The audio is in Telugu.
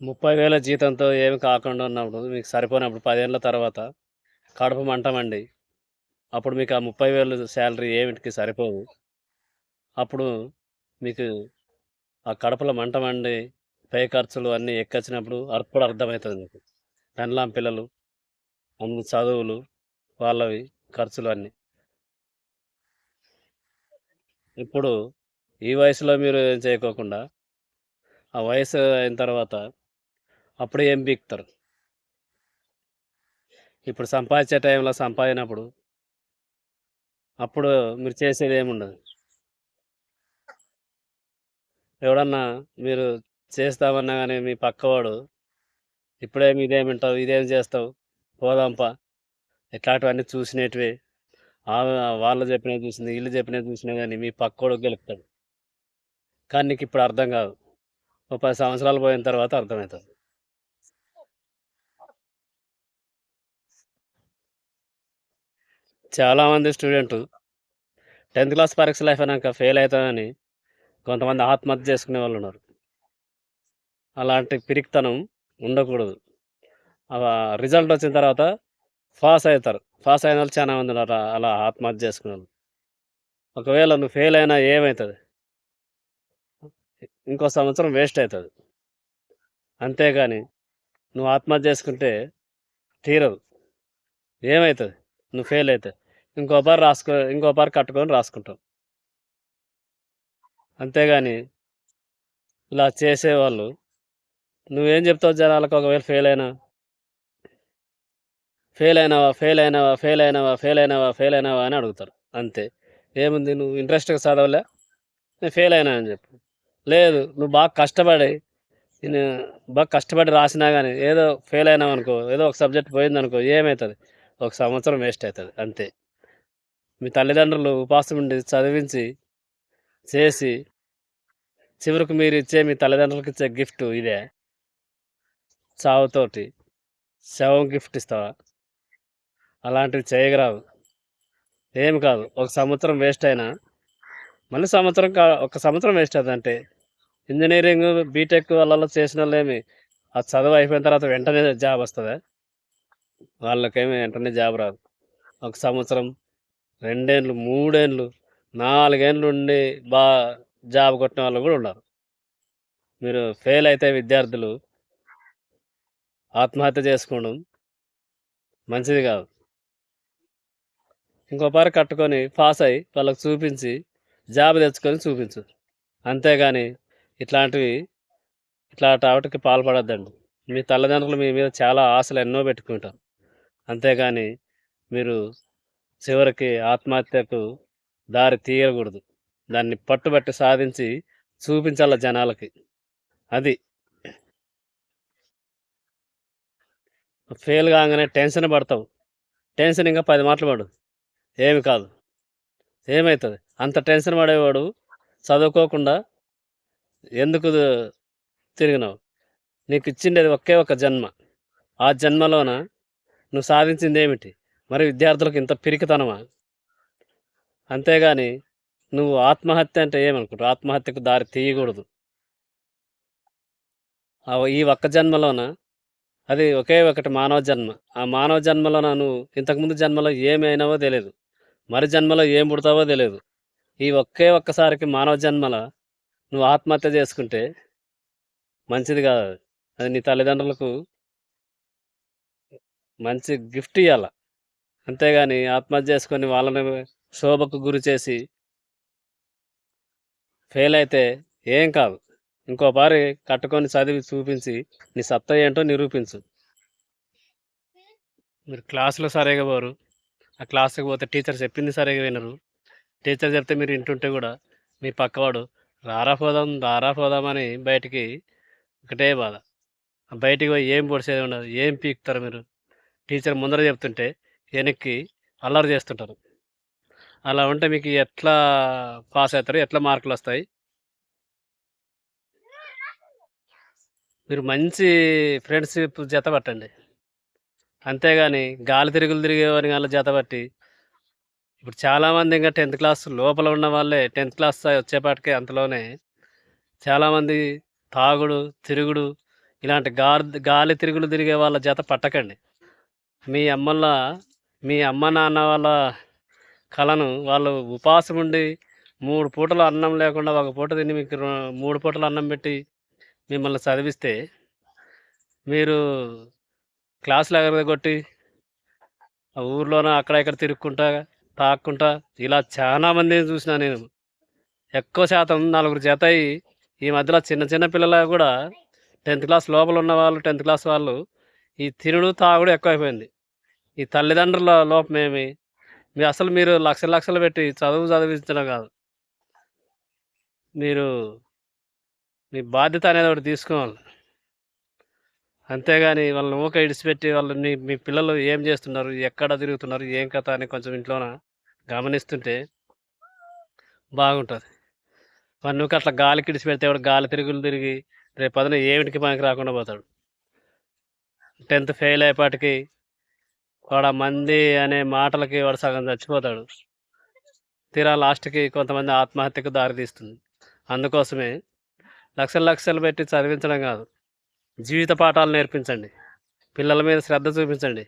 ముప్పై వేల జీతంతో ఏమి కాకుండా ఉన్నప్పుడు మీకు సరిపోయినప్పుడు పదేళ్ళ తర్వాత కడుపు మంటమండి. అప్పుడు మీకు ఆ ముప్పై వేలు శాలరీ ఏమిటికి సరిపోవు. అప్పుడు మీకు ఆ కడుపులో మంటమండి పై ఖర్చులు అన్నీ ఎక్కొచ్చినప్పుడు అప్పుడు అర్థమవుతుంది మీకు. పెన్లాం పిల్లలు అన్ని చదువులు వాళ్ళవి ఖర్చులు అన్నీ. ఇప్పుడు ఈ వయసులో మీరు ఏం చేయకోకుండా ఆ వయసు అయిన తర్వాత అప్పుడు ఏం బీక్తారు? ఇప్పుడు సంపాదించే టైంలో సంపాదినప్పుడు అప్పుడు మీరు చేసేది ఏముండదు? ఎవడన్నా మీరు చేస్తామన్నా కానీ మీ పక్కవాడు ఇప్పుడేమి ఇదేం వింటావు ఇదేం చేస్తావు పోదాంపా ఇట్లాంటివన్నీ చూసినటివి. వాళ్ళు చెప్పినవి చూసింది వీళ్ళు చెప్పినవి చూసినా కానీ మీ పక్కోడు గెలుపుతాడు. కానీ నీకు ఇప్పుడు అర్థం కాదు. ఒక పది సంవత్సరాలు పోయిన తర్వాత అర్థమవుతుంది. చాలామంది స్టూడెంట్. టెన్త్ క్లాస్ పరీక్షలు అయిపోయినాక ఫెయిల్ అవుతామని కొంతమంది ఆత్మహత్య చేసుకునే వాళ్ళు ఉన్నారు. అలాంటి పిరికితనం ఉండకూడదు. రిజల్ట్ వచ్చిన తర్వాత పాస్ అవుతారు పాస్ అయిన వాళ్ళు చాలా మంది ఉన్నారు. అలా ఆత్మహత్య చేసుకునే వాళ్ళు. ఒకవేళ నువ్వు ఫెయిల్ అయినా ఏమవుతుంది ఇంకో సంవత్సరం వేస్ట్ అవుతుంది అంతేగాని నువ్వు ఆత్మహత్య చేసుకుంటే తీరదు. ఏమవుతుంది నువ్వు ఫెయిల్ అయితే ఇంకో పారు రాసుకో ఇంకో పారు కట్టుకొని రాసుకుంటావు అంతేగాని ఇలా చేసేవాళ్ళు నువ్వేం చెప్తావు జనాలకు ఒకవేళ ఫెయిల్ అయినా? ఫెయిల్ అయినావా ఫెయిల్ అయినావా ఫెయిల్ అయినావా ఫెయిల్ అయినావా ఫెయిల్ అయినావా అని అడుగుతారు. అంతే. ఏముంది నువ్వు ఇంట్రెస్ట్గా చదవలే నేను ఫెయిల్ అయినా అని చెప్పు. లేదు నువ్వు బాగా కష్టపడి నేను బాగా కష్టపడి రాసినా కానీ ఏదో ఫెయిల్ అయినావు అనుకో ఏదో ఒక సబ్జెక్ట్ పోయిందనుకో ఏమవుతుంది ఒక సంవత్సరం వేస్ట్ అవుతుంది అంతే. మీ తల్లిదండ్రులు ఉపాసం ఉండి చదివించి చేసి చివరికి మీరు ఇచ్చే మీ తల్లిదండ్రులకు ఇచ్చే గిఫ్ట్ ఇదే. చావుతోటి శవం గిఫ్ట్ ఇస్తావా? అలాంటివి చేయగరావు ఏం కాదు ఒక సంవత్సరం వేస్ట్ అయినా మళ్ళీ సంవత్సరం కా ఒక సంవత్సరం వేస్ట్ అవుతుంది అంటే ఇంజనీరింగ్ బీటెక్ వాళ్ళలో చేసిన వాళ్ళేమి ఆ చదువు అయిపోయిన తర్వాత వెంటనే జాబ్ వస్తుందా? వాళ్ళకేమి వెంటనే జాబ్ రాదు. ఒక సంవత్సరం రెండేళ్ళు మూడేళ్ళు నాలుగేళ్ళు ఉండి బా జాబ్ కొట్టిన వాళ్ళు కూడా ఉన్నారు. మీరు ఫెయిల్ అయితే విద్యార్థులు ఆత్మహత్య చేసుకోవడం మంచిది కాదు. ఇంకో పార కట్టుకొని పాస్ అయ్యి వాళ్ళకి చూపించి జాబ్ తెచ్చుకొని చూపించు. అంతేగాని ఇట్లాంటివి ఇట్లాంటి వాటికి పాల్పడద్దండి. మీ తల్లిదండ్రులు మీ మీద చాలా ఆశలు ఎన్నో పెట్టుకుంటారు. అంతేగాని మీరు చివరికి ఆత్మహత్యకు దారి తీయకూడదు. దాన్ని పట్టుబట్టి సాధించి చూపించాల జనాలకి. అది. ఫెయిల్ కాగానే టెన్షన్ పడతావు. టెన్షన్ ఇంకా పది మాటలు పడు. ఏమి కాదు. ఏమవుతుంది అంత టెన్షన్ పడేవాడు చదువుకోకుండా ఎందుకు తిరిగినావు? నీకు ఇచ్చిండేది ఒకే ఒక జన్మ. ఆ జన్మలోన నువ్వు సాధించింది ఏమిటి? మరి విద్యార్థులకు ఇంత పిరికితనమా? అంతేగాని నువ్వు ఆత్మహత్య అంటే ఏమనుకుంటావు? ఆత్మహత్యకు దారి తీయకూడదు. ఈ ఒక్క జన్మలోన అది ఒకే ఒకటి మానవ జన్మ. ఆ మానవ జన్మలో నువ్వు ఇంతకుముందు జన్మలో ఏమైనావో తెలియదు మరి జన్మలో ఏం పుడతావో తెలియదు ఈ ఒకే ఒక్కసారికి మానవ జన్మల నువ్వు ఆత్మహత్య చేసుకుంటే మంచిది కాదు. అది నీ తల్లిదండ్రులకు మంచి గిఫ్ట్ ఇవ్వాల అంతేగాని ఆత్మహత్య చేసుకొని వాళ్ళని శోభకు గురి చేసి ఫెయిల్ అయితే ఏం కాదు. ఇంకో పారి కట్టుకొని చదివి చూపించి నీ సత్తా ఏంటో నిరూపించు. మీరు క్లాసులో సరిగా పోరు. ఆ క్లాస్కి పోతే టీచర్ చెప్పింది సరిగా వినరు. టీచర్ చెప్తే మీరు ఇంటుంటే కూడా మీ పక్కవాడు రారా పోదాం రారా పోదామని బయటికి ఒకటే బాధ. బయటికి పోయి ఏం పొడిచేది ఉండదు ఏం పీకుతారు మీరు? టీచర్ ముందర చెప్తుంటే వెనక్కి అల్లరి చేస్తుంటారు. అలా ఉంటే మీకు ఎట్లా పాస్ అవుతారు? ఎట్లా మార్కులు వస్తాయి? మీరు మంచి ఫ్రెండ్షిప్ జత పట్టండి. అంతేగాని గాలి తిరుగులు తిరిగేవారి వాళ్ళ జత పట్టి ఇప్పుడు చాలామంది ఇంకా టెన్త్ క్లాస్ లోపల ఉన్న వాళ్ళే టెన్త్ క్లాస్ వచ్చేపాటికే అంతలోనే చాలామంది తాగుడు తిరుగుడు ఇలాంటి గాలి గాలి తిరుగులు తిరిగే వాళ్ళ జత పట్టకండి. మీ అమ్మల మీ అమ్మ నాన్న వాళ్ళ కళను వాళ్ళు ఉపాసం ఉండి మూడు పూటలు అన్నం లేకుండా ఒక పూట తిని మీకు మూడు పూటలు అన్నం పెట్టి మిమ్మల్ని చదివిస్తే మీరు క్లాసులు ఎగరగొట్టి ఆ ఊర్లోన అక్కడ ఇక్కడ తిరుక్కుంటా తాక్కుంటా ఇలా చాలా మందిని చూసిన నేను. ఎక్కువ శాతం నలుగురు జత ఈ మధ్యలో చిన్న చిన్న పిల్లలు కూడా టెన్త్ క్లాస్ లోపల ఉన్న వాళ్ళు టెన్త్ క్లాస్ వాళ్ళు ఈ తినుడు తాగుడు ఎక్కువైపోయింది. ఈ తల్లిదండ్రుల లోపమేమి మీ అసలు మీరు లక్షలు లక్షలు పెట్టి చదువు చదివించడం కాదు. మీరు మీ బాధ్యత అనేది ఒకటి తీసుకోవాలి. అంతేగాని వాళ్ళని ఊక ఇడిచిపెట్టి వాళ్ళు మీ మీ పిల్లలు ఏం చేస్తున్నారు ఎక్కడ తిరుగుతున్నారు ఏం కథ అని కొంచెం ఇంట్లోన గమనిస్తుంటే బాగుంటుంది. వాడిని నువ్వు అట్లా గాలికి ఇడిచిపెడితే వాడు గాలి తిరుగులు తిరిగి రేపు పదన ఏమిటికి పనికి రాకుండా పోతాడు? టెన్త్ ఫెయిల్ అయ్యేపాటికి వాడు మంది అనే మాటలకి వాడు సగం చచ్చిపోతాడు. తీరా లాస్ట్కి కొంతమంది ఆత్మహత్యకు దారితీస్తుంది అందుకోసమే లక్షలు లక్షలు పెట్టి చదివించడం కాదు. జీవిత పాఠాలు నేర్పించండి. పిల్లల మీద శ్రద్ధ చూపించండి.